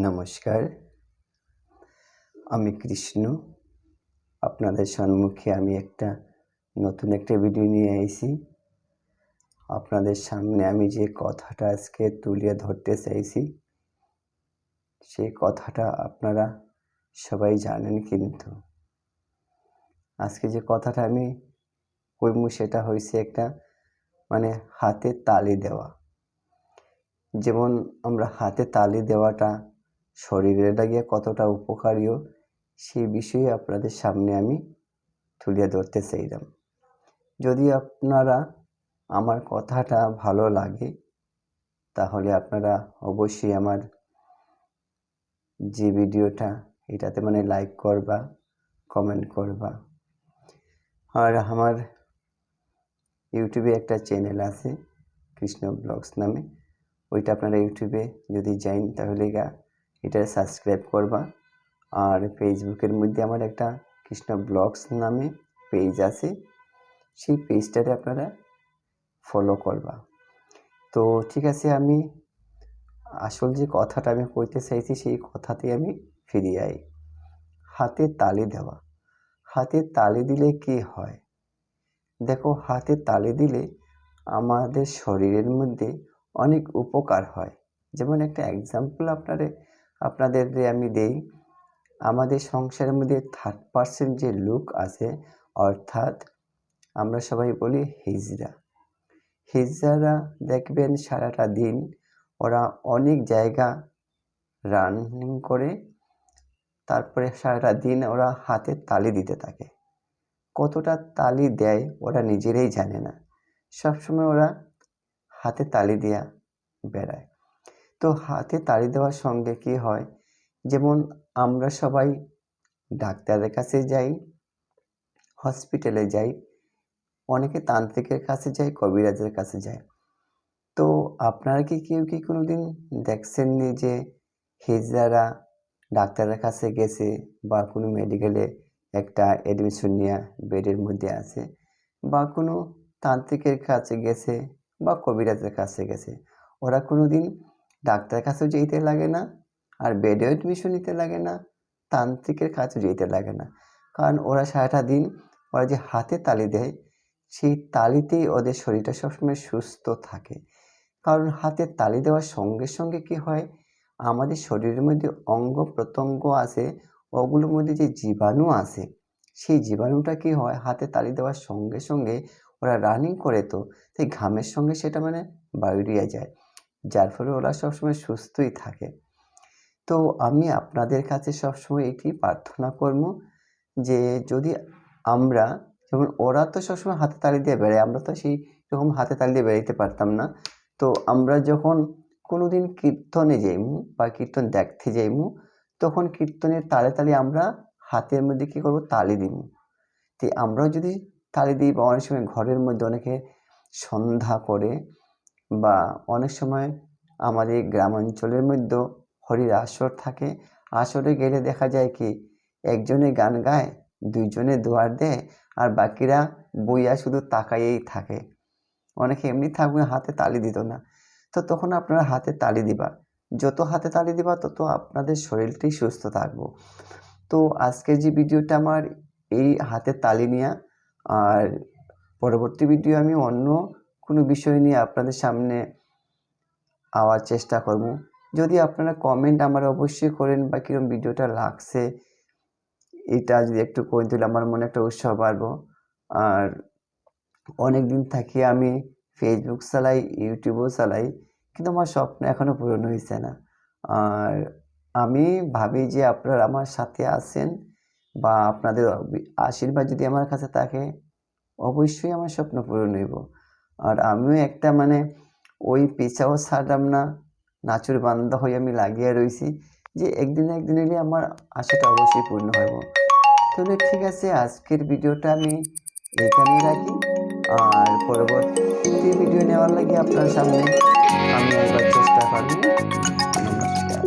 নমস্কার। আমি কৃষ্ণ। আপনাদের সম্মুখে আমি একটা নতুন একটা ভিডিও নিয়ে আইছি। আপনাদের সামনে আমি যে কথাটা আজকে তুলে ধরতে চাইছি, সেই কথাটা আপনারা সবাই জানেন কিন্তু। আজকে যে কথাটা আমি কইমু সেটা হয়েছে একটা মানে হাতে তালি দেওয়া। যেমন আমরা হাতে তালি দেওয়াটা শরীরের লাগিয়ে কতটা উপকারীও সেই বিষয়ে আপনাদের সামনে আমি তুলে ধরতে চাইলাম। যদি আপনারা আমার কথাটা ভালো লাগে, তাহলে আপনারা অবশ্যই আমার যে ভিডিওটা এটাতে মানে লাইক করবা কমেন্ট করবা। আর আমার ইউটিউবে একটা চ্যানেল আছে, কৃষ্ণ ব্লগস নামে। ওইটা আপনারা ইউটিউবে যদি যাইন, তাহলে গা এটা সাবস্ক্রাইব করবা। আর ফেসবুকের মধ্যে আমার একটা কৃষ্ণ ব্লগস নামে পেজ আছে। সেই পেজটাতে আপনারা ফলো করবা। তো ঠিক আছে, আমি আসল যে কথাটা আমি কইতে চাইছি, সেই কথাতে আমি ফিরে আই। হাতে তালি দেওয়া। হাতে তালি দিলে কি হয়? দেখো, হাতে তালি দিলে আমাদের শরীরের মধ্যে অনেক উপকার হয়। যেমন একটা এক্সাম্পল আপনারে আপনাদের আমি দেই, আমাদের সংসারের মধ্যে থার্ড পার্সেন্ট যে লোক আছে, অর্থাৎ আমরা সবাই বলি হিজরা। হিজরারা দেখবেন সারাটা দিন ওরা অনেক জায়গা রানিং করে, তারপরে সারাটা দিন ওরা হাতে তালি দিতে থাকে। কতটা তালি দেয় ওরা নিজেরাই জানে না। সবসময় ওরা হাতে তালি দেওয়া বেড়ায়। তো হাতে তাড়ি দেওয়ার সঙ্গে কি হয়? যেমন আমরা সবাই ডাক্তারের কাছে যাই হসপিটালে যাই, অনেকে তান্ত্রিকের কাছে যায় কবিরাজের কাছে যায় তো আপনারা কি কেউ কি কোনো দিন দেখছেননি যে হিজড়ারা ডাক্তারের কাছে গেছে বা কোনো মেডিকেলে একটা অ্যাডমিশন নিয়ে বেডের মধ্যে আছে বা কোনো তান্ত্রিকের কাছে গেছে বা কবিরাজের কাছে গেছে? ওরা কোনো দিন ডাক্তারের কাছেও যেতে লাগে না আর বেডেও অ্যাডমিশন নিতে লাগে না, তান্ত্রিকের কাছেও যেতে লাগে না। কারণ ওরা সারাটা দিন ওরা যে হাতে তালি দেয়, সেই তালিতেই ওদের শরীরটা সবসময় সুস্থ থাকে। কারণ হাতে তালি দেওয়ার সঙ্গে সঙ্গে কি হয়, আমাদের শরীরের মধ্যে অঙ্গ প্রত্যঙ্গ আছে, ওগুলোর মধ্যে যে জীবাণু আছে, সেই জীবাণুটা কি হয়, হাতে তালি দেওয়ার সঙ্গে সঙ্গে ওরা রানিং করে তো তাই ঘামের সঙ্গে সেটা মানে বায়ুরিয়া যায়। যার ফলে ওরা সবসময় সুস্থই থাকে। তো আমি আপনাদের কাছে সবসময় এটি প্রার্থনা করব যে যদি আমরা, যেমন ওরা তো সবসময় হাতে তালি দিয়ে বেড়ায়, আমরা তো সেই রকম হাতে তালি দিয়ে বেড়াইতে পারতাম না। তো আমরা যখন কোনো দিন কীর্তনে যাইমু বা কীর্তন দেখতে যাইমু, তখন কীর্তনের তালে তালে আমরা হাতের মধ্যে কী করব? তালি দিব তো আমরাও যদি তালি দিই বা অনেক সময় ঘরের মধ্যে অনেকে সন্ধ্যা করে বা অনেক সময় আমাদের গ্রামাঞ্চলের মধ্যেও হরির আসর থাকে। আসরে গেলে দেখা যায় কি, একজনে গান গায়, দুইজনে দোয়ার দেয়, আর বাকিরা বইয়া শুধু তাকাইয়েই থাকে। অনেকে এমনি থাকবে হাতে তালি দিত না। তো তখন আপনারা হাতে তালি দিবা। যত হাতে তালি দিবা, তত আপনাদের শরীরটাই সুস্থ থাকব। তো আজকের যে ভিডিওটা আমার, এই হাতে তালি নিয়ে, আর পরবর্তী ভিডিও আমি অন্য কোনো বিষয় নিয়ে আপনাদের সামনে আওয়ার চেষ্টা করব। যদি আপনারা কমেন্ট আমার অবশ্যই করেন বা কীরকম ভিডিওটা লাগছে, এটা যদি একটু করে দিলে আমার মনে একটা উৎসাহ বাড়বো। আর অনেক দিন থাকি আমি ফেসবুক চালাই ইউটিউবও চালাই, কিন্তু আমার স্বপ্ন এখনও পূরণ হয়েছে না। আর আমি ভাবি যে আপনারা আমার সাথে আছেন বা আপনাদের আশীর্বাদ যদি আমার কাছে থাকে, অবশ্যই আমার স্বপ্ন পূরণ হইব। আর আমিও একটা মানে ওই পেছাও ছাড়লাম না, নাচুর বান্ধা হয়ে আমি লাগিয়ে রয়েছি যে একদিন একদিন এলে আমার আশাটা অবশ্যই পূর্ণ হইব। তাহলে ঠিক আছে, আজকের ভিডিওটা আমি এখানেই রাখি। আর পরবর্তী ভিডিও নেওয়ার লাগে আপনার সামনে। আমি একবার চেষ্টা করব। নমস্কার।